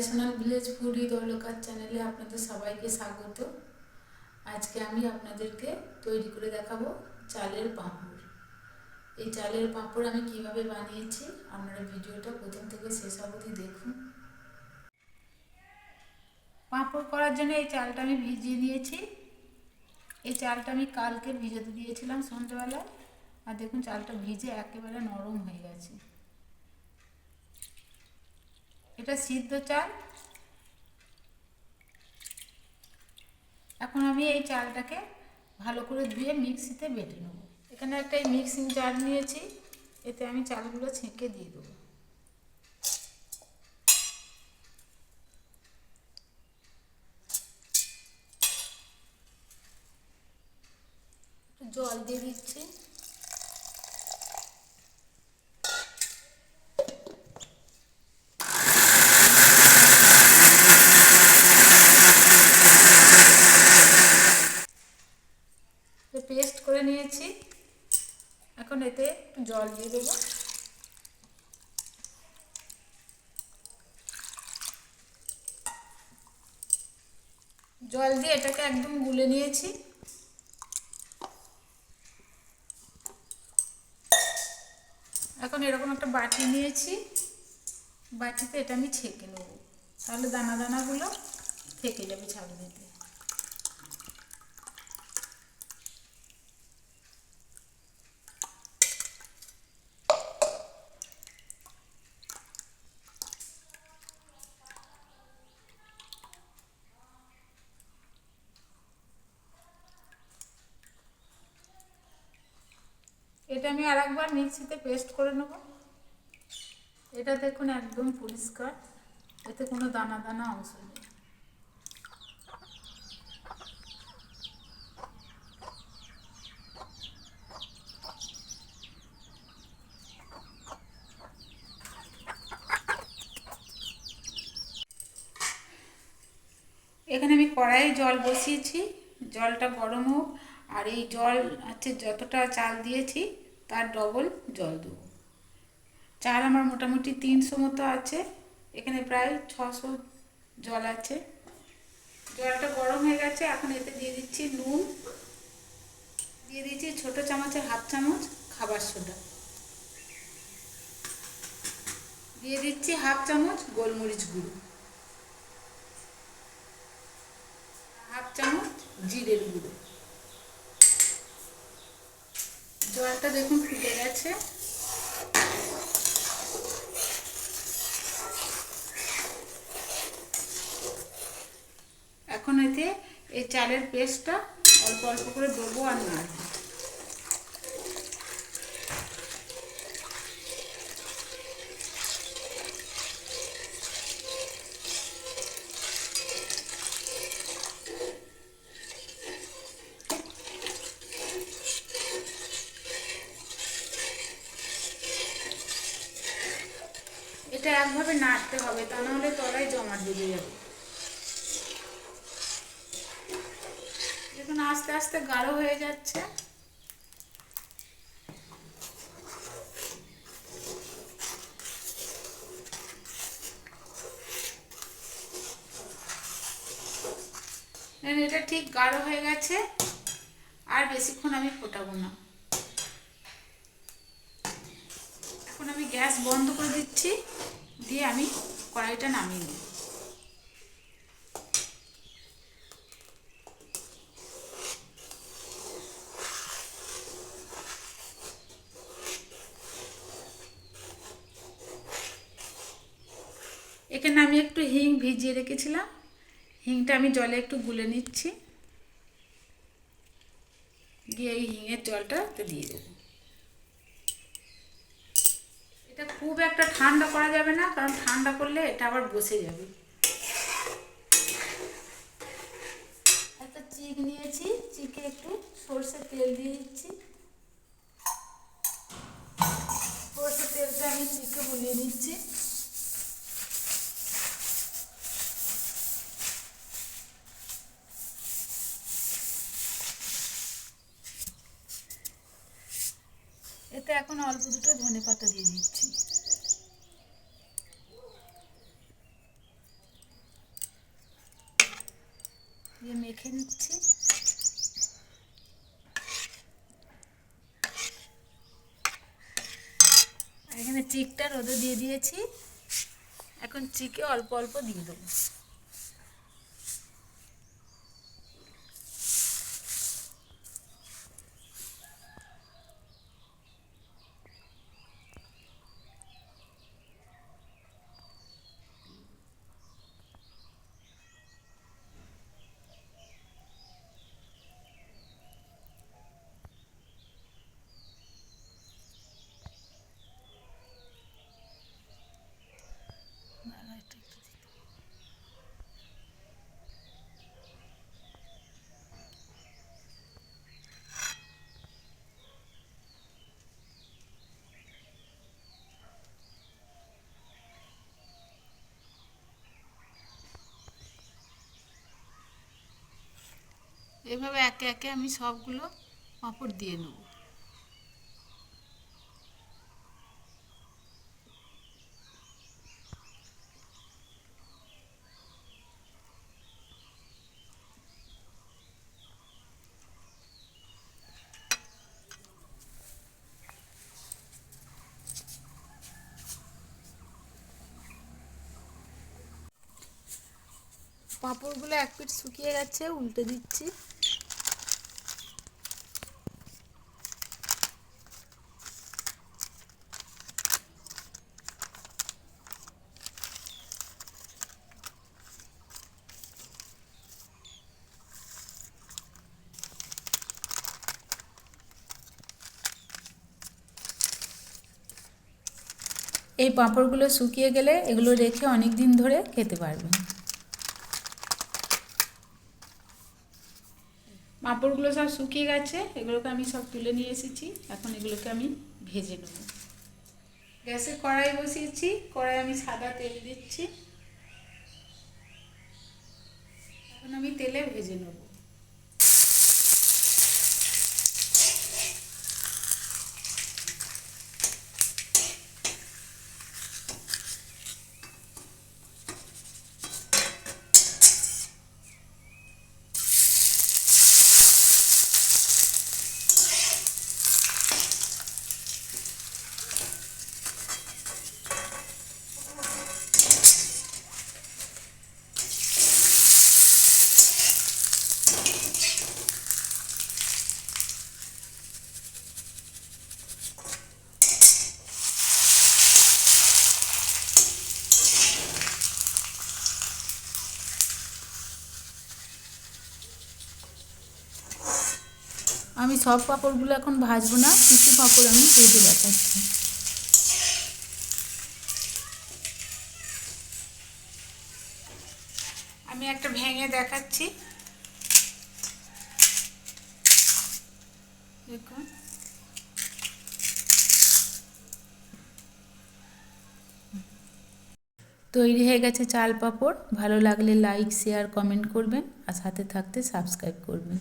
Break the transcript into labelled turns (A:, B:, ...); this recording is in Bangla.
A: ট্র্যাডিশনাল ভিলেজ ফুড অলকার চ্যানেলে আপনাদের সবাইকে স্বাগত। আজকে আমি আপনাদেরকে তৈরি করে দেখাবো চালের পাঁপড়। এই চালের পাঁপড় আমি কীভাবে বানিয়েছি, আপনারা ভিডিওটা প্রথম থেকে শেষ অবধি দেখুন। পাঁপড় করার জন্য এই চালটা আমি ভিজিয়ে নিয়েছি। এই চালটা আমি কালকে ভিজাতে দিয়েছিলাম সন্ধ্যেবেলায়। আর দেখুন, চালটা ভিজে একেবারে নরম হয়ে গেছে। এটা সিদ্ধ চাল। এখন আমি এই চালটাকে ভালো করে ধুয়ে মিক্সিতে বেটে নেব। এখানে একটা মিক্সিং জার নিয়েছি, এতে আমি চালগুলো ছেঁকে দিয়ে দেবো। জল দিয়ে দিচ্ছি পেস্ট করে নিয়েছি এখন এতে জল দিয়ে দেবো। জল দিয়ে এটাকে একদম গুলে নিয়েছি। এখন এরকম একটা বাটি নিয়েছি। বাটিতে এটা আমি ছেঁকে নেব। তাহলে দানা দানাগুলো থেকে যাবে ছাল আমি আর একবার মিক্সিতে পেস্ট করে নেব। এটা দেখুন একদম পরিষ্কার, এতে কোনো দানা দানা অংশ নেই। এখানে আমি কড়াইয়ে জল বসিয়েছি, জলটা গরম হোক, আর এই জল হচ্ছে যতটা চাল দিয়েছি তার ডবল জল দেবো। চাল আমার মোটামুটি তিনশো মতো আছে, এখানে প্রায় ছশো জল আছে। জলটা গরম হয়ে গেছে, এখন এতে দিয়ে দিচ্ছি নুন। দিয়ে দিচ্ছি ছোটো চামচের হাফ চামচ খাবার সোডা। দিয়ে দিচ্ছি হাফ চামচ গোলমরিচ গুঁড়ো। হাফ চামচ জিরের গুঁড়ো। জলটা দেখুন ফুটে গেছে। এখন এতে এই চালের পেস্টটা অল্প অল্প করে দেবো আর নাড়বো। এটা একভাবে নাড়তে হবে, তা নাহলে তলায় জমাট বেঁধে যাবে। দেখুন, আস্তে আস্তে গাঢ় হয়ে যাচ্ছে। এটা ঠিক গাঢ় হয়ে গেছে, আর বেশিক্ষণ আমি ফোটাবো না। এখন আমি গ্যাস বন্ধ করে দিচ্ছি। দিয়ে আমি কড়াইটা নামিয়ে নিই। এখানে আমি একটু হিং ভিজিয়ে রেখেছিলাম। হিংটা আমি জলে একটু গুলে নিচ্ছি। দিয়ে এই হিঙের জলটা দিয়ে দেবো। এটা খুব একটা ঠান্ডা করা যাবে না, কারণ ঠান্ডা করলে এটা আবার বসে যাবে। একটা চিক নিয়েছি, চিকে একটু সর্ষের তেল দিয়ে দিচ্ছি। এতে এখন অল্প দুটো ধনে পাতা দিয়ে দিচ্ছি। দিয়ে মেখে নিচ্ছি। এখানে চিকটা রোদে দিয়ে দিয়েছি। এখন চিকে অল্প অল্প দিয়ে দেবো। এভাবে একে একে আমি সবগুলো পাঁপড় দিয়ে নেব। পাঁপড়গুলো এক পিঠ শুকিয়ে গেছে, উল্টে দিচ্ছি। এই পাঁপড়গুলো শুকিয়ে গেলে এগুলো রেখে অনেক দিন ধরে খেতে পারবেন পাঁপড়গুলো সব শুকিয়ে গেছে, এগুলোকে আমি সব তুলে নিয়ে এসেছি, এখন এগুলোকে আমি ভেজে নেব। গ্যাসে কড়াই বসিয়েছি, কড়াই আমি সাদা তেল দিচ্ছি। এখন আমি তেলে ভেজে নেব। আমি সব পাঁপড়গুলো এখন ভাজবো না কিছু পাঁপড় আমি ভেজে দেখাচ্ছি। আমি একটা ভেঙে দেখাচ্ছি। দেখুন। তৈরি হয়ে গেছে চাল পাঁপড়। ভালো লাগলে লাইক শেয়ার কমেন্ট করবেন আর সাথে থাকতে সাবস্ক্রাইব করবেন।